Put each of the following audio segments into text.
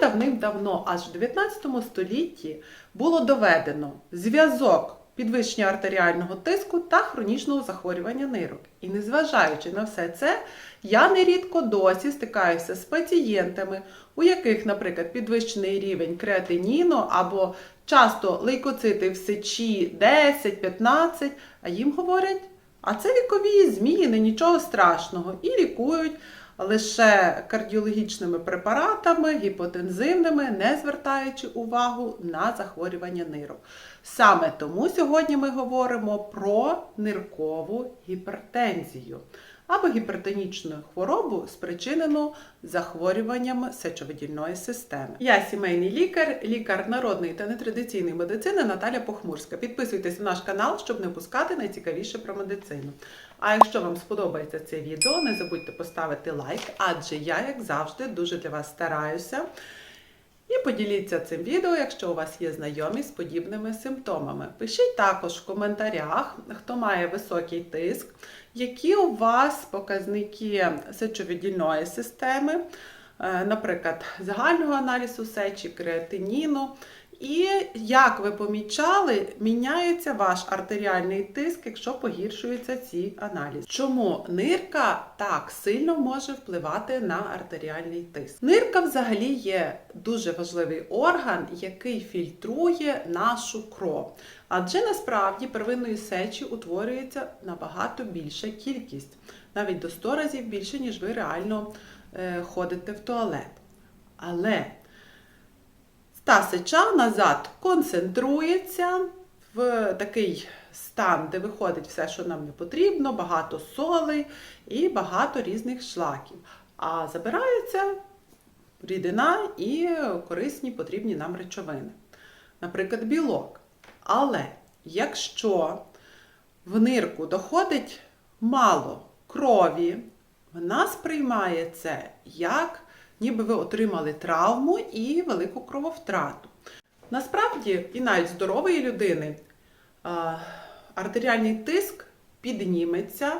Давним-давно, аж в 19 столітті, було доведено зв'язок підвищення артеріального тиску та хронічного захворювання нирок. І незважаючи на все це, я нерідко досі стикаюся з пацієнтами, у яких, наприклад, підвищений рівень креатиніну або часто лейкоцити в сечі 10-15, а їм говорять, а це вікові зміни, нічого страшного, і лікують лише кардіологічними препаратами, гіпотензивними, не звертаючи увагу на захворювання нирок. Саме тому сьогодні ми говоримо про ниркову гіпертензію або гіпертонічну хворобу, спричинену захворюванням сечовидільної системи. Я сімейний лікар, лікар народної та нетрадиційної медицини Наталя Похмурська. Підписуйтесь на наш канал, щоб не пускати найцікавіше про медицину. А якщо вам сподобається це відео, не забудьте поставити лайк, адже я, як завжди, дуже для вас стараюся. І поділіться цим відео, якщо у вас є знайомі з подібними симптомами. Пишіть також в коментарях, хто має високий тиск, які у вас показники сечовидільної системи, е, наприклад, загального аналізу сечі, креатиніну. І як ви помічали, міняється ваш артеріальний тиск, якщо погіршуються ці аналізи. Чому нирка так сильно може впливати на артеріальний тиск? Нирка взагалі є дуже важливий орган, який фільтрує нашу кров. Адже насправді первинної сечі утворюється набагато більша кількість, навіть до 100 разів більше, ніж ви реально е, ходите в туалет. Але та сеча назад концентрується в такий стан, де виходить все, що нам не потрібно, багато солей і багато різних шлаків. А забирається рідина і корисні потрібні нам речовини, наприклад, білок. Але якщо в нирку доходить мало крові, вона сприймає це як ніби ви отримали травму і велику крововтрату. Насправді, і навіть здорової людини артеріальний тиск підніметься.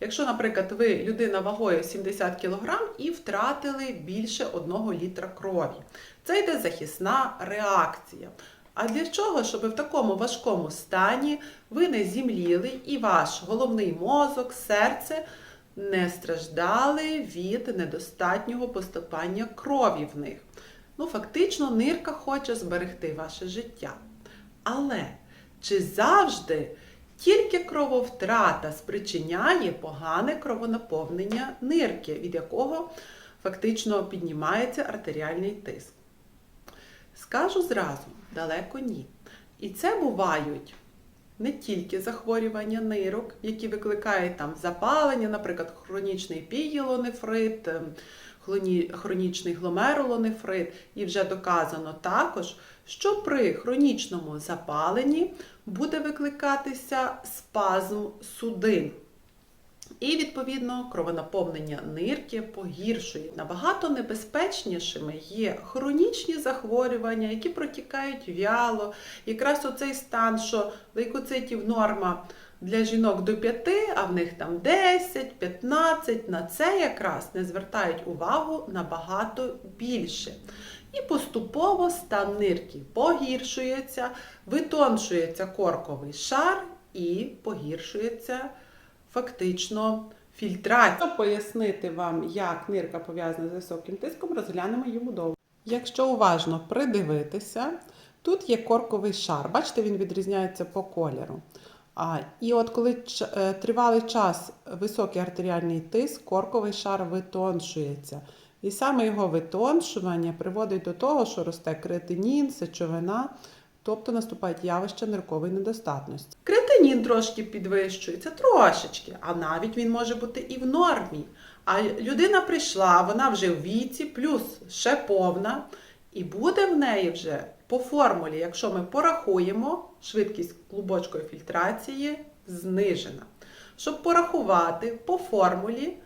Якщо, наприклад, ви людина вагою 70 кг і втратили більше 1 літра крові. Це йде захисна реакція. А для чого? Щоб в такому важкому стані ви не зімліли і ваш головний мозок, серце не страждали від недостатнього поступання крові в них. Ну, фактично, нирка хоче зберегти ваше життя. Але чи завжди тільки крововтрата спричиняє погане кровонаповнення нирки, від якого фактично піднімається артеріальний тиск? Скажу зразу, далеко ні. І це бувають не тільки захворювання нирок, які викликають там запалення, наприклад, хронічний пігілонефрит, ем, хронічний гломерулонефрит, і вже доказано також, що при хронічному запаленні буде викликатися спазм судин. І, відповідно, кровонаповнення нирки погіршує. Набагато небезпечнішими є хронічні захворювання, які протікають вяло. Якраз оцей стан, що лейкоцитів норма для жінок до 5, а в них там 10, 15, на це якраз не звертають увагу набагато більше. І поступово стан нирки погіршується, витоншується корковий шар і погіршується фактично фільтрація. Щоб пояснити вам, як нирка пов'язана з високим тиском, розглянемо її будову. Якщо уважно придивитися, тут є корковий шар. Бачите, він відрізняється по кольору. А, І от коли е, тривалий час високий артеріальний тиск, корковий шар витоншується. І саме його витоншування приводить до того, що росте кретинін, сечовина, тобто наступають явища ниркової недостатності. Кретинін трошки підвищується, трошечки, а навіть він може бути і в нормі. А людина прийшла, вона вже в віці, плюс ще повна, і буде в неї вже по формулі, якщо ми порахуємо, швидкість клубочкової фільтрації знижена. Щоб порахувати по формулі,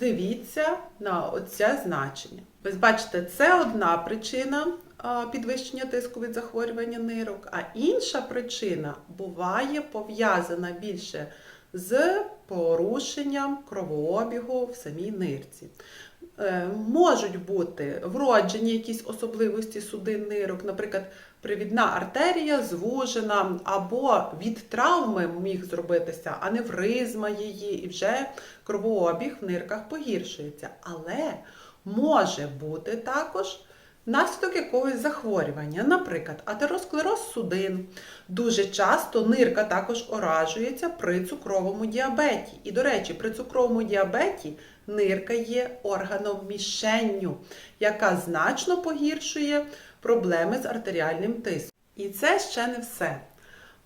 дивіться на оце значення. Ви бачите, це одна причина підвищення тиску від захворювання нирок, а інша причина буває пов'язана більше з порушенням кровообігу в самій нирці. е, можуть бути вроджені якісь особливості судин нирок, наприклад, привідна артерія звужена, або від травми міг зробитися аневризма її, і вже кровообіг в нирках погіршується. Але може бути також наслідок якогось захворювання, наприклад, атеросклероз судин. Дуже часто нирка також оражується при цукровому діабеті. І, до речі, при цукровому діабеті нирка є органом мішенню, яка значно погіршує проблеми з артеріальним тиском. І це ще не все.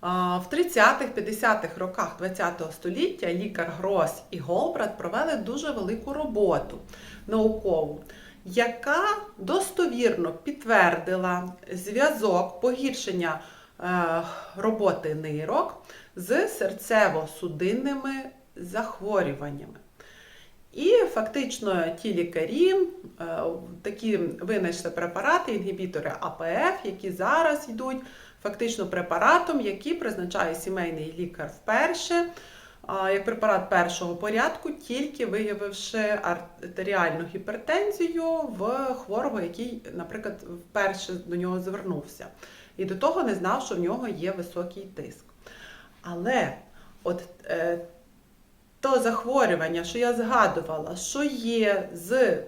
В 30-50-х роках ХХ століття лікар Грос і Голбрат провели дуже велику роботу наукову, яка достовірно підтвердила зв'язок погіршення е, роботи нирок з серцево-судинними захворюваннями. І фактично ті лікарі е, такі винайшли препарати, інгібітори АПФ, які зараз йдуть фактично препаратом, який призначає сімейний лікар вперше, як препарат першого порядку, тільки виявивши артеріальну гіпертензію в хворого, який, наприклад, вперше до нього звернувся. І до того не знав, що в нього є високий тиск. Але от е, то захворювання, що я згадувала, що є з е,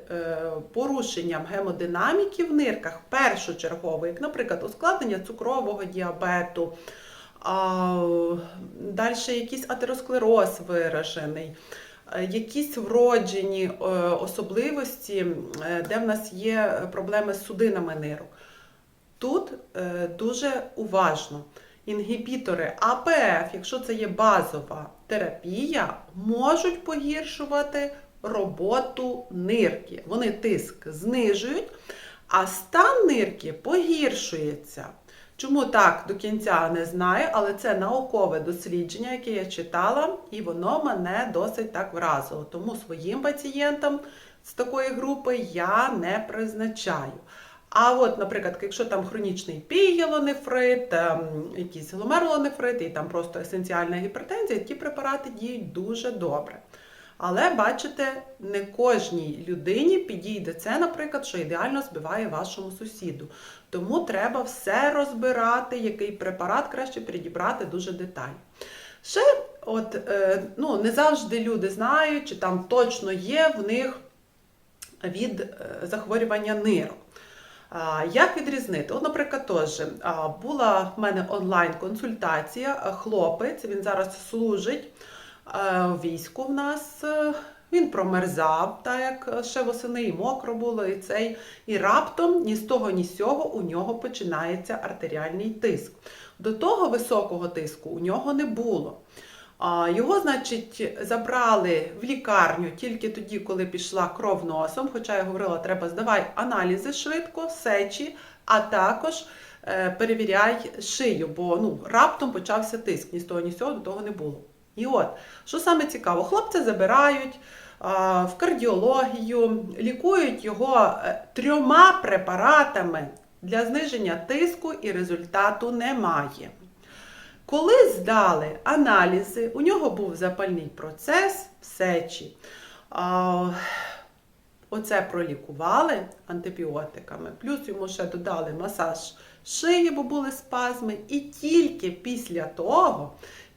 порушенням гемодинаміки в нирках першочергово, як, наприклад, ускладнення цукрового діабету, далі якийсь атеросклероз виражений, е, якісь вроджені е, особливості, е, де в нас є проблеми з судинами нирок. Тут дуже уважно. Інгібітори АПФ, якщо це є базова терапія, можуть погіршувати роботу нирки. Вони тиск знижують, а стан нирки погіршується. Чому так до кінця не знаю, але це наукове дослідження, яке я читала, і воно мене досить так вразило. Тому своїм пацієнтам з такої групи я не призначаю. А от, наприклад, якщо там хронічний пігелонефрит, ем, якийсь гломерулонефрит і там просто есенціальна гіпертензія, ті препарати діють дуже добре. Але бачите, не кожній людині підійде це, наприклад, що ідеально збиває вашому сусіду. Тому треба все розбирати, який препарат краще підібрати дуже детально. Ще, от, е, ну, не завжди люди знають, чи там точно є в них від е, захворювання нирок. Як відрізнити? От, наприклад, теж була в мене онлайн-консультація. Хлопець, він зараз служить війську в нас. е, Він промерзав, так як ще восени і мокро було, і цей. І раптом ні з того, ні з сього у нього починається артеріальний тиск. До того високого тиску у нього не було. Його, значить, забрали в лікарню тільки тоді, коли пішла кров носом. Хоча я говорила, треба здавай аналізи швидко, сечі, а також е, перевіряй шию, бо ну, раптом почався тиск. Ні з того, ні з цього до того не було. І от, що саме цікаво, хлопця забирають а, в кардіологію, лікують його е, трьома препаратами для зниження тиску і результату немає. Коли здали аналізи, у нього був запальний процес в сечі. А, Оце пролікували антибіотиками, плюс йому ще додали масаж шиї, бо були спазми, і тільки після того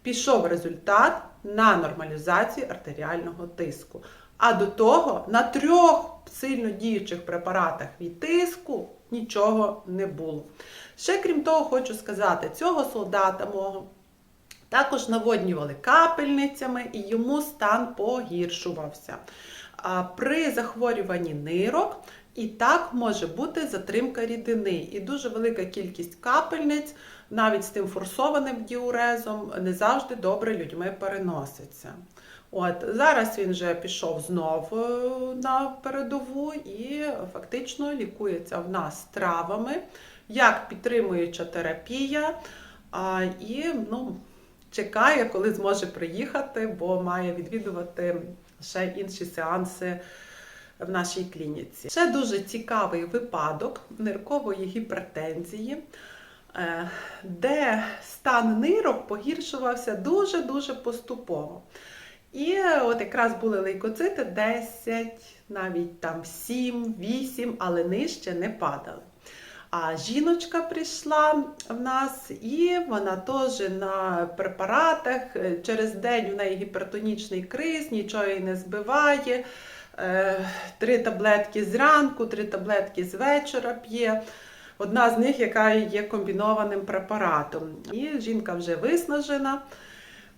пішов результат на нормалізацію артеріального тиску. А до того на трьох сильно діючих препаратах від тиску нічого не було. Ще крім того, хочу сказати, цього солдата мого також наводнювали капельницями і йому стан погіршувався. При захворюванні нирок і так може бути затримка рідини. І дуже велика кількість капельниць, навіть з тим форсованим діурезом, не завжди добре людьми переноситься. От Зараз він вже пішов знов е, на передову і фактично лікується в нас травами, як підтримуюча терапія. А, І ну, чекає, коли зможе приїхати, бо має відвідувати ще інші сеанси в нашій клініці. Ще дуже цікавий випадок ниркової гіпертензії, е, де стан нирок погіршувався дуже-дуже поступово. І от якраз були лейкоцити 10, навіть там 7, 8, але нижче не падали. А жіночка прийшла в нас, і вона теж на препаратах. Через день у неї гіпертонічний криз, нічого її не збиває. Е, Три таблетки зранку, три таблетки з вечора п'є. Одна з них, яка є комбінованим препаратом. І жінка вже виснажена.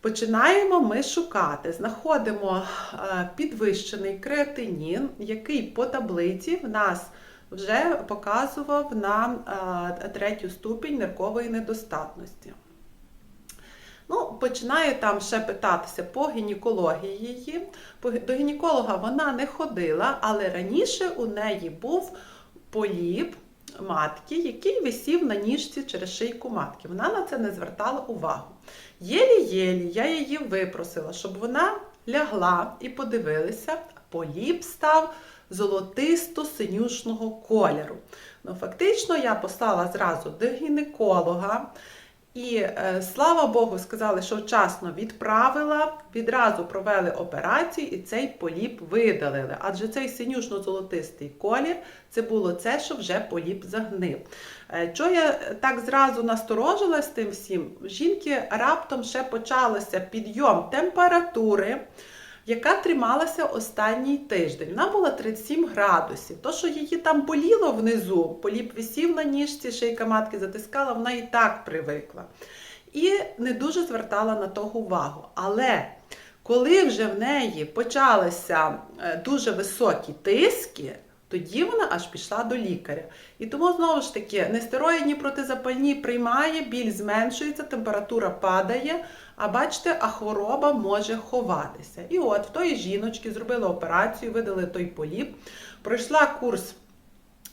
Починаємо ми шукати. Знаходимо е, підвищений креатинін, який по таблиці в нас вже показував на е, третю ступінь ниркової недостатності. Ну, починаю там ще питатися по гінекології її. До гінеколога вона не ходила, але раніше у неї був поліп матки, який висів на ніжці через шийку матки. Вона на це не звертала увагу. Єлі-єлі я її випросила, щоб вона лягла і подивилася, поліп став золотисто-синюшного кольору. Ну, фактично, я послала зразу до гінеколога. І е, слава Богу, сказали, що вчасно відправила, відразу провели операцію і цей поліп видалили. Адже цей синюшно-золотистий колір це було це, що вже поліп загнив. Е, Чого я так зразу насторожилась тим всім? Жінки раптом ще почалося підйом температури. Яка трималася останній тиждень. Вона була 37 градусів. То, що її там боліло внизу, поліп висів на ніжці, шийка матки затискала, вона і так привикла. І не дуже звертала на того увагу. Але коли вже в неї почалися е, дуже високі тиски, тоді вона аж пішла до лікаря. І тому знову ж таки нестероїдні протизапальні приймає, біль зменшується, температура падає. А бачите, а хвороба може ховатися. І от в тої жіночки зробили операцію, видали той поліп, пройшла курс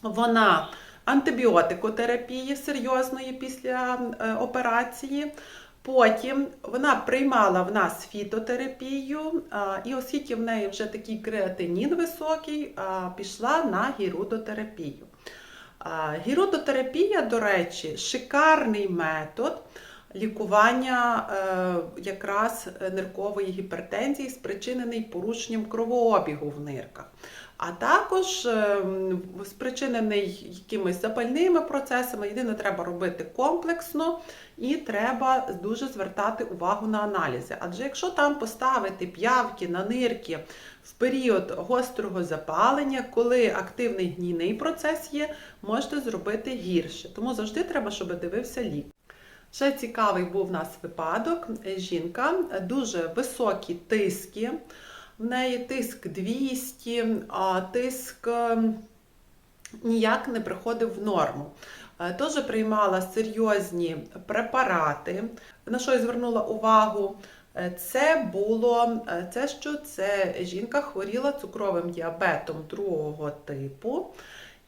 вона антибіотикотерапії серйозної після е, операції. Потім вона приймала в нас фітотерапію, і оскільки в неї вже такий креатинін високий, пішла на гірудотерапію. Гірудотерапія, до речі, шикарний метод лікування е, якраз ниркової гіпертензії, спричинений порушенням кровообігу в нирках. А також е, спричинений якимись запальними процесами. Єдине, треба робити комплексно і треба дуже звертати увагу на аналізи. Адже якщо там поставити п'явки на нирки в період гострого запалення, коли активний гнійний процес є, можете зробити гірше. Тому завжди треба, щоб дивився лікар. Ще цікавий був у нас випадок. Жінка дуже високі тиски. В неї тиск 200, а тиск е, ніяк не приходив в норму. Е, Теж приймала серйозні препарати. На що я звернула увагу? Е, Це було е, це, що це жінка хворіла цукровим діабетом другого типу.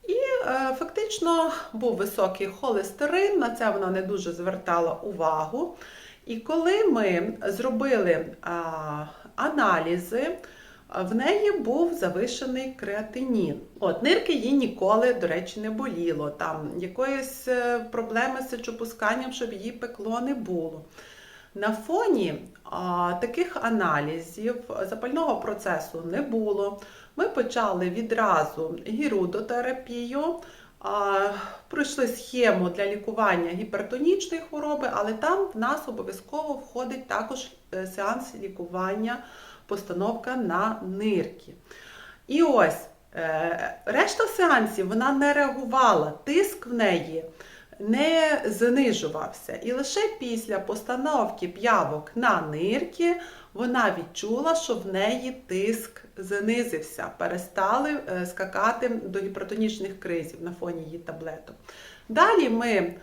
І е, фактично був високий холестерин, на це вона не дуже звертала увагу. І коли ми зробили а, аналізи, в неї був завишений креатинін. От нирки їй ніколи, до речі, не боліло. Там якоїсь е, проблеми з сечопусканням, щоб її пекло не було. На фоні а, таких аналізів запального процесу не було. Ми почали відразу гірудотерапію, пройшли схему для лікування гіпертонічної хвороби, але там в нас обов'язково входить також е, сеанс лікування, постановка на нирки. І ось е, решта сеансів вона не реагувала, тиск в неї не знижувався. І лише після постановки п'явок на нирки вона відчула, що в неї тиск знизився, перестали е, скакати до гіпертонічних кризів на фоні її таблеток. Далі ми е,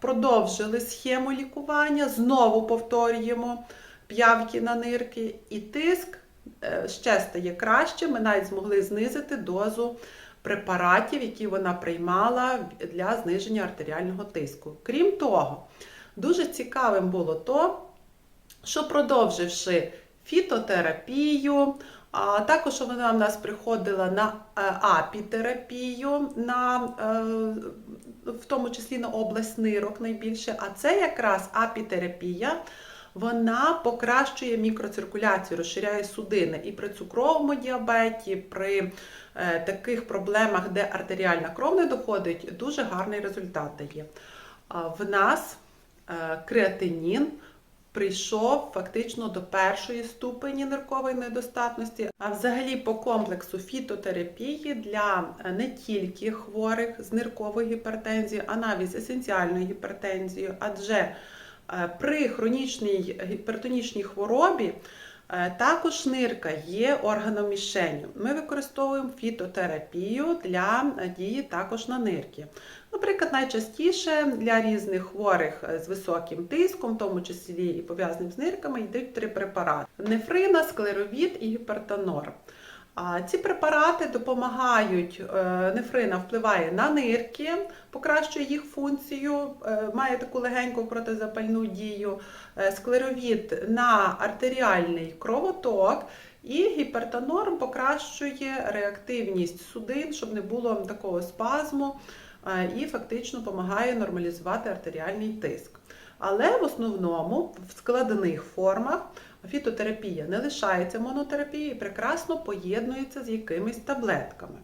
продовжили схему лікування, знову повторюємо п'явки на нирки, і тиск ще стає краще. Ми навіть змогли знизити дозу препаратів, які вона приймала для зниження артеріального тиску. Крім того, дуже цікавим було то, що продовживши фітотерапію, а також вона в нас приходила на е, апітерапію, на, е, в тому числі на область нирок найбільше. А це якраз апітерапія Вона покращує мікроциркуляцію, розширяє судини і при цукровому діабеті, при е, таких проблемах, де артеріальна кров не доходить, дуже гарний результат дає. В нас е, креатинін прийшов фактично до першої ступені ниркової недостатності. А взагалі по комплексу фітотерапії для е, не тільки хворих з нирковою гіпертензією, а навіть з есенціальною гіпертензією, адже при хронічній гіпертонічній хворобі е, також нирка є органом мішенью. Ми використовуємо фітотерапію для е, дії також на нирки. Наприклад, найчастіше для різних хворих е, з високим тиском, в тому числі і пов'язаним з нирками, йдуть три препарати: нефрина, склеровід і гіпертонор. Ці препарати допомагають, е, нефрина впливає на нирки, покращує їх функцію, е, має таку легеньку протизапальну дію, Е, склеровід на артеріальний кровоток, і гіпертонор покращує реактивність судин, щоб не було такого спазму, і фактично допомагає нормалізувати артеріальний тиск. Але в основному в складних формах фітотерапія не лишається монотерапією і прекрасно поєднується з якимись таблетками.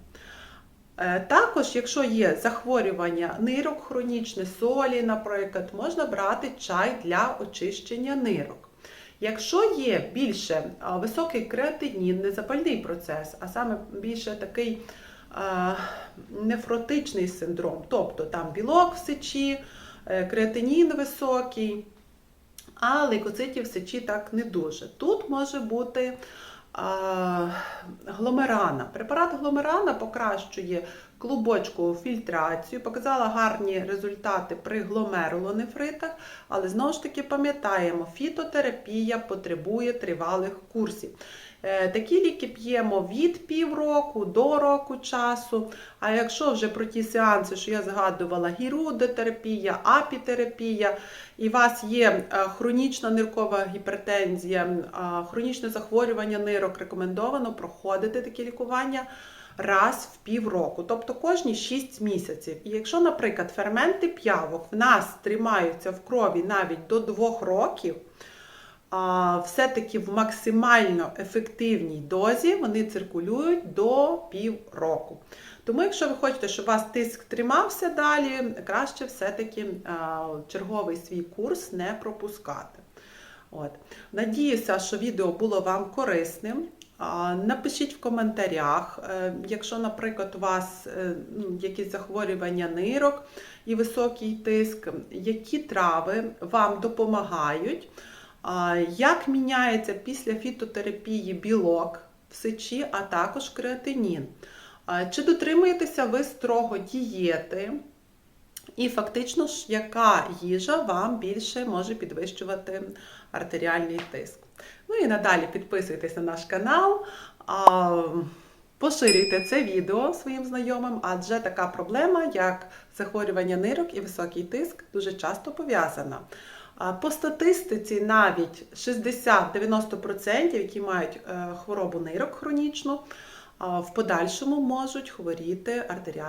Е, Також, якщо є захворювання нирок, хронічне солі, наприклад, можна брати чай для очищення нирок. Якщо є більше високий креатинін, не запальний процес, а саме більше такий нефротичний синдром, тобто там білок в сечі, е, креатинін високий, а лейкоцитів сечі так не дуже. Тут може бути а, гломерана. Препарат гломерана покращує клубочкову фільтрацію, показала гарні результати при гломерулонефритах, але знову ж таки пам'ятаємо, фітотерапія потребує тривалих курсів. Е, Такі ліки п'ємо від півроку до року часу. А якщо вже про ті сеанси, що я згадувала, гірудотерапія, апітерапія, і у вас є е, хронічна ниркова гіпертензія, хронічне захворювання нирок, рекомендовано проходити такі лікування раз в півроку, тобто кожні 6 місяців. І якщо, наприклад, ферменти п'явок в нас тримаються в крові навіть до 2 років, все-таки в максимально ефективній дозі вони циркулюють до півроку. Тому, якщо ви хочете, щоб у вас тиск тримався далі, краще все-таки черговий свій курс не пропускати. От. Надіюся, що відео було вам корисним. Напишіть в коментарях, е, якщо, наприклад, у вас е, ну, якісь захворювання нирок і високий тиск, які трави вам допомагають. Як міняється після фітотерапії білок в сечі, а також креатинін? Чи дотримуєтеся ви строго дієти? І фактично, ж, яка їжа вам більше може підвищувати артеріальний тиск? Ну і надалі підписуйтесь на наш канал, поширюйте це відео своїм знайомим, адже така проблема, як захворювання нирок і високий тиск, дуже часто пов'язана. По статистиці навіть 60-90%, які мають е, хворобу нирок хронічну, в подальшому можуть хворіти артеріальним